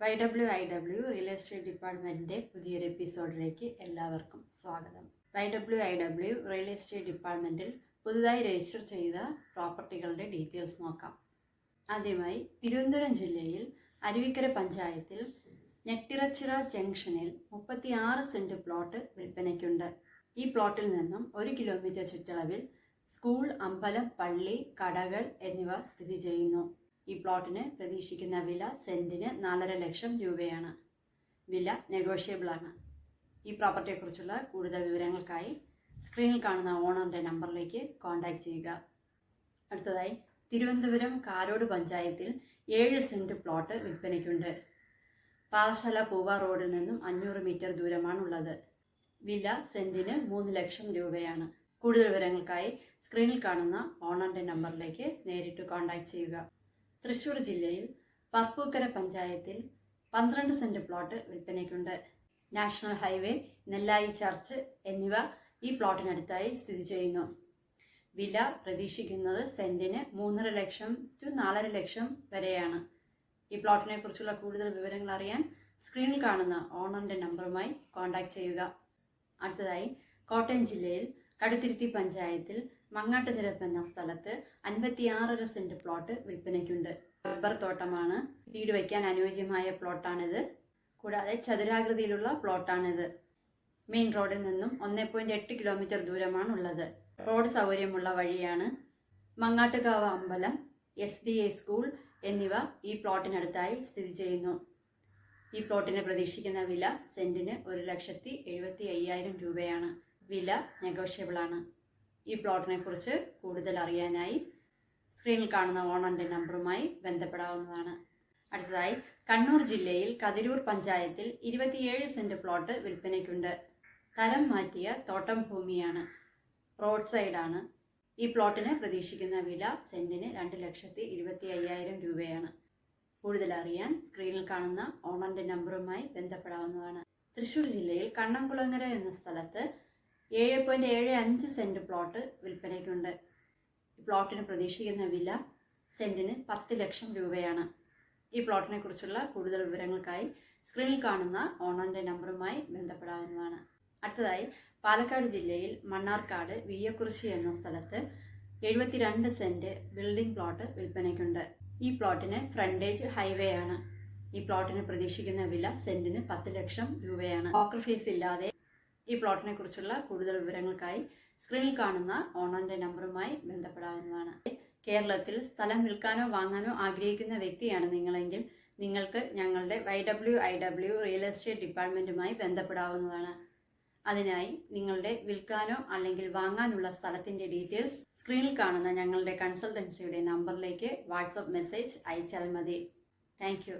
Y W I W real estate ഡിപ്പാർട്ട്മെന്റിന്റെ പുതിയൊരു എപ്പിസോഡിലേക്ക് എല്ലാവർക്കും സ്വാഗതം. Y W I W real estate ഡിപ്പാർട്ട്മെന്റിൽ പുതുതായി രജിസ്റ്റർ ചെയ്ത പ്രോപ്പർട്ടികളുടെ ഡീറ്റെയിൽസ് നോക്കാം. ആദ്യമായി തിരുവനന്തപുരം ജില്ലയിൽ അരുവിക്കര പഞ്ചായത്തിൽ ഞെട്ടിറച്ചിറ ജംഗ്ഷനിൽ മുപ്പത്തി ആറ് സെന്റ് പ്ലോട്ട് വിൽപ്പനയ്ക്കുണ്ട്. ഈ പ്ലോട്ടിൽ നിന്നും ഒരു കിലോമീറ്റർ ചുറ്റളവിൽ സ്കൂൾ അമ്പലം പള്ളി കടകൾ എന്നിവ സ്ഥിതി ചെയ്യുന്നു. ഈ പ്ലോട്ടിന് പ്രതീക്ഷിക്കുന്ന വില സെന്റിന് നാലര ലക്ഷം രൂപയാണ്. വില നെഗോഷ്യബിളാണ്. ഈ പ്രോപ്പർട്ടിയെക്കുറിച്ചുള്ള കൂടുതൽ വിവരങ്ങൾക്കായി സ്ക്രീനിൽ കാണുന്ന ഓണറിന്റെ നമ്പറിലേക്ക് കോൺടാക്റ്റ് ചെയ്യുക. അടുത്തതായി തിരുവനന്തപുരം കാരോട് പഞ്ചായത്തിൽ ഏഴ് സെന്റ് പ്ലോട്ട് വിൽപ്പനയ്ക്കുണ്ട്. പാറശാല പൂവ റോഡിൽ നിന്നും അഞ്ഞൂറ് മീറ്റർ ദൂരമാണുള്ളത്. വില സെന്റിന് മൂന്ന് ലക്ഷം രൂപയാണ്. കൂടുതൽ വിവരങ്ങൾക്കായി സ്ക്രീനിൽ കാണുന്ന ഓണറിന്റെ നമ്പറിലേക്ക് നേരിട്ട് കോൺടാക്റ്റ് ചെയ്യുക. തൃശൂർ ജില്ലയിൽ പർപ്പൂക്കര പഞ്ചായത്തിൽ പന്ത്രണ്ട് സെന്റ് പ്ലോട്ട് വിൽപ്പനയ്ക്കുണ്ട്. നാഷണൽ ഹൈവേ നെല്ലായി ചർച്ച് എന്നിവ ഈ പ്ലോട്ടിനടുത്തായി സ്ഥിതി ചെയ്യുന്നു. വില പ്രതീക്ഷിക്കുന്നത് സെന്റിന് മൂന്നര ലക്ഷം ടു നാലര ലക്ഷം വരെയാണ്. ഈ പ്ലോട്ടിനെ കുറിച്ചുള്ള കൂടുതൽ വിവരങ്ങൾ അറിയാൻ സ്ക്രീനിൽ കാണുന്ന ഓണറിന്റെ നമ്പറുമായി കോൺടാക്ട് ചെയ്യുക. അടുത്തതായി കോട്ടയം ജില്ലയിൽ കടുത്തിരുത്തി പഞ്ചായത്തിൽ മങ്ങാട്ടുനിരപ്പ് എന്ന സ്ഥലത്ത് അൻപത്തിയാറര സെന്റ് പ്ലോട്ട് വിൽപ്പനയ്ക്കുണ്ട്. റബ്ബർ തോട്ടമാണ്. വീട് വയ്ക്കാൻ അനുയോജ്യമായ പ്ലോട്ടാണിത്. കൂടാതെ ചതുരാകൃതിയിലുള്ള പ്ലോട്ടാണിത്. മെയിൻ റോഡിൽ നിന്നും ഒന്നേ പോയിന്റ് എട്ട് കിലോമീറ്റർ ദൂരമാണ് ഉള്ളത് റോഡ് സൗകര്യമുള്ള വഴിയാണ് മങ്ങാട്ടുകാവ് അമ്പലം എസ് ഡി എ സ്കൂൾ എന്നിവ ഈ പ്ലോട്ടിനടുത്തായി സ്ഥിതി ചെയ്യുന്നു. ഈ പ്ലോട്ടിന് പ്രതീക്ഷിക്കുന്ന വില സെന്റിന് ഒരു ലക്ഷത്തി എഴുപത്തി അയ്യായിരം രൂപയാണ്. വില നെഗോഷ്യബിൾ ആണ് ഈ പ്ലോട്ടിനെ കുറിച്ച് കൂടുതൽ അറിയാനായി സ്ക്രീനിൽ കാണുന്ന ഓണറിന്റെ നമ്പറുമായി ബന്ധപ്പെടാവുന്നതാണ്. അടുത്തതായി കണ്ണൂർ ജില്ലയിൽ കതിരൂർ പഞ്ചായത്തിൽ ഇരുപത്തിയേഴ് സെന്റ് പ്ലോട്ട് വിൽപ്പനയ്ക്കുണ്ട്. തരം മാറ്റിയ തോട്ടം ഭൂമിയാണ്. റോഡ് സൈഡാണ്. ഈ പ്ലോട്ടിന് പ്രതീക്ഷിക്കുന്ന വില സെന്റിന് രണ്ട് ലക്ഷത്തി ഇരുപത്തി അയ്യായിരം രൂപയാണ്. കൂടുതൽ അറിയാൻ സ്ക്രീനിൽ കാണുന്ന ഓണറിന്റെ നമ്പറുമായി ബന്ധപ്പെടാവുന്നതാണ്. തൃശൂർ ജില്ലയിൽ കണ്ണംകുളങ്ങര എന്ന സ്ഥലത്ത് ഏഴ് പോയിന്റ് ഏഴ് അഞ്ച് സെന്റ് പ്ലോട്ട് വിൽപ്പനയ്ക്കുണ്ട്. പ്ലോട്ടിന് പ്രതീക്ഷിക്കുന്ന വില സെന്റിന് പത്ത് ലക്ഷം രൂപയാണ്. ഈ പ്ലോട്ടിനെ കുറിച്ചുള്ള കൂടുതൽ വിവരങ്ങൾക്കായി സ്ക്രീനിൽ കാണുന്ന ഓൺലൈന്റെ നമ്പറുമായി ബന്ധപ്പെടാവുന്നതാണ്. അടുത്തതായി പാലക്കാട് ജില്ലയിൽ മണ്ണാർക്കാട് വിയ്യക്കുറിശി എന്ന സ്ഥലത്ത് എഴുപത്തിരണ്ട് സെന്റ് ബിൽഡിംഗ് പ്ലോട്ട് വിൽപ്പനയ്ക്കുണ്ട്. ഈ പ്ലോട്ടിന് ഫ്രണ്ടേജ് ഹൈവേ ആണ്. ഈ പ്ലോട്ടിന് പ്രതീക്ഷിക്കുന്ന വില സെന്റിന് പത്ത് ലക്ഷം രൂപയാണ്. ഓക്കർ ഫീസ് ഇല്ലാതെ ഈ പ്ലോട്ടിനെ കുറിച്ചുള്ള കൂടുതൽ വിവരങ്ങൾക്കായി സ്ക്രീനിൽ കാണുന്ന ഓണറിന്റെ നമ്പറുമായി ബന്ധപ്പെടാവുന്നതാണ്. കേരളത്തിൽ സ്ഥലം വിൽക്കാനോ വാങ്ങാനോ ആഗ്രഹിക്കുന്ന വ്യക്തിയാണ് നിങ്ങളെങ്കിൽ നിങ്ങൾക്ക് ഞങ്ങളുടെ Y W I W real estate ഡിപ്പാർട്ട്മെന്റുമായി ബന്ധപ്പെടാവുന്നതാണ്. അതിനായി നിങ്ങളുടെ വിൽക്കാനോ അല്ലെങ്കിൽ വാങ്ങാനുള്ള സ്ഥലത്തിന്റെ ഡീറ്റെയിൽസ് സ്ക്രീനിൽ കാണുന്ന ഞങ്ങളുടെ കൺസൾട്ടൻസിയുടെ നമ്പറിലേക്ക് വാട്സപ്പ് മെസ്സേജ് അയച്ചാൽ മതി. താങ്ക്